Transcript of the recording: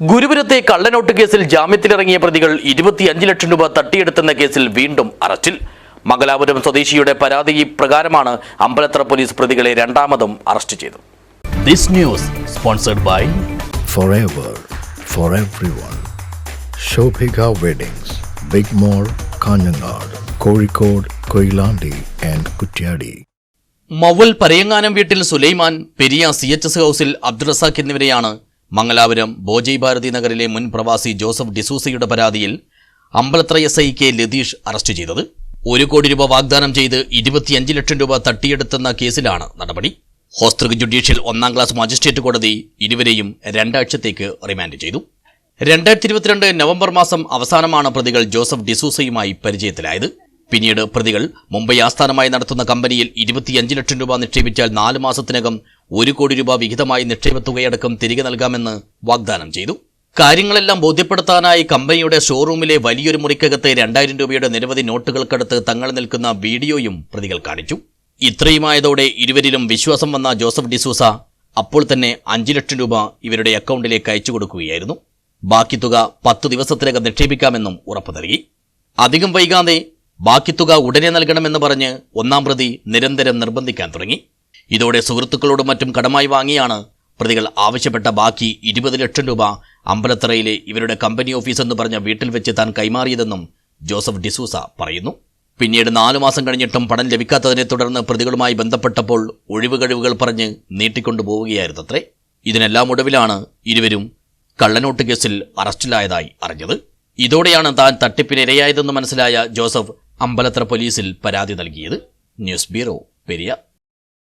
ഗുരുപുരത്തെ കള്ളനോട്ട് കേസിൽ ജാമ്യത്തിലിറങ്ങിയ പ്രതികൾ ഇരുപത്തിയഞ്ച് ലക്ഷം രൂപ തട്ടിയെടുത്തെന്ന കേസിൽ വീണ്ടും അറസ്റ്റിൽ. മംഗലാപുരം സ്വദേശിയുടെ പരാതി പ്രകാരമാണ് അമ്പലത്ര പോലീസ് പ്രതികളെ രണ്ടാമതും അറസ്റ്റ് ചെയ്തു this news sponsored by and Kutyadi. Maval Parayanganam വീട്ടിൽ Sulaiman Periya C H S ഹൗസിൽ അബ്ദുൾ റസാഖ് എന്നിവരെയാണ് മംഗലാപുരം ബോജി ഭാരതി നഗറിലെ മുൻ പ്രവാസി ജോസഫ് ഡിസൂസയുടെ പരാതിയിൽ Ambalathara S I K Latheesh arrest ചെയ്തത്. ഒരു കോടി രൂപ വാഗ്ദാനം ചെയ്ത് ഇരുപത്തിയഞ്ച് ലക്ഷം രൂപ തട്ടിയെടുത്തെന്ന കേസിലാണ് നടപടി. ഹോസ്തൃക് ജുഡീഷ്യൽ ഒന്നാം ക്ലാസ് മജിസ്ട്രേറ്റ് കോടതി ഇരുവരെയും രണ്ടാഴ്ചത്തേക്ക് റിമാൻഡ് ചെയ്തു. രണ്ടായിരത്തി ഇരുപത്തിരണ്ട് നവംബർ മാസം അവസാനമാണ് പ്രതികൾ ജോസഫ് ഡിസൂസയുമായി പരിചയത്തിലായത്. പിന്നീട് പ്രതികൾ മുംബൈ ആസ്ഥാനമായി നടത്തുന്ന കമ്പനിയിൽ ഇരുപത്തിയഞ്ച് ലക്ഷം രൂപ നിക്ഷേപിച്ചാൽ നാല് മാസത്തിനകം ഒരു കോടി രൂപ വിഹിതമായി നിക്ഷേപ തുകയടക്കം തിരികെ നൽകാമെന്ന് വാഗ്ദാനം ചെയ്തു. കാര്യങ്ങളെല്ലാം ബോധ്യപ്പെടുത്താനായി കമ്പനിയുടെ ഷോറൂമിലെ വലിയൊരു മുറിക്കകത്ത് രണ്ടായിരം രൂപയുടെ നിരവധി നോട്ടുകൾക്കടുത്ത് തങ്ങൾ നിൽക്കുന്ന വീഡിയോയും പ്രതികൾ കാണിച്ചു. ഇത്രയുമായതോടെ ഇരുവരിലും വിശ്വാസം വന്ന ജോസഫ് ഡിസൂസ അപ്പോൾ തന്നെ അഞ്ചു ലക്ഷം രൂപ ഇവരുടെ അക്കൗണ്ടിലേക്ക് അയച്ചു കൊടുക്കുകയായിരുന്നു. ബാക്കി തുക പത്തു ദിവസത്തിനകം നിക്ഷേപിക്കാമെന്നും ഉറപ്പു നൽകി. അധികം വൈകാതെ ബാക്കി തുക ഉടനെ നൽകണമെന്ന് പറഞ്ഞ് ഒന്നാം പ്രതി നിരന്തരം നിർബന്ധിക്കാൻ തുടങ്ങി. ഇതോടെ സുഹൃത്തുക്കളോടും മറ്റും കടമായി വാങ്ങിയാണ് പ്രതികൾ ആവശ്യപ്പെട്ട ബാക്കി ഇരുപത് ലക്ഷം രൂപ അമ്പലത്തറയിലെ ഇവരുടെ കമ്പനി ഓഫീസ് എന്ന് പറഞ്ഞ വീട്ടിൽ വെച്ച് താൻ കൈമാറിയതെന്നും ജോസഫ് ഡിസൂസ പറയുന്നു. പിന്നീട് നാലു മാസം കഴിഞ്ഞിട്ടും പണം ലഭിക്കാത്തതിനെ തുടർന്ന് പ്രതികളുമായി ബന്ധപ്പെട്ടപ്പോൾ ഒഴിവ് കഴിവുകൾ പറഞ്ഞ് നീട്ടിക്കൊണ്ടുപോവുകയായിരുന്നത്രേ. ഇതിനെല്ലാം ഒടുവിലാണ് ഇരുവരും കള്ളനോട്ട് കേസിൽ അറസ്റ്റിലായതായി അറിഞ്ഞത്. ഇതോടെയാണ് താൻ തട്ടിപ്പിനിരയായതെന്ന് മനസ്സിലായ ജോസഫ് അമ്പലത്ര പോലീസിൽ പരാതി നൽകിയത് ന്യൂസ് ബ്യൂറോ പെരിയ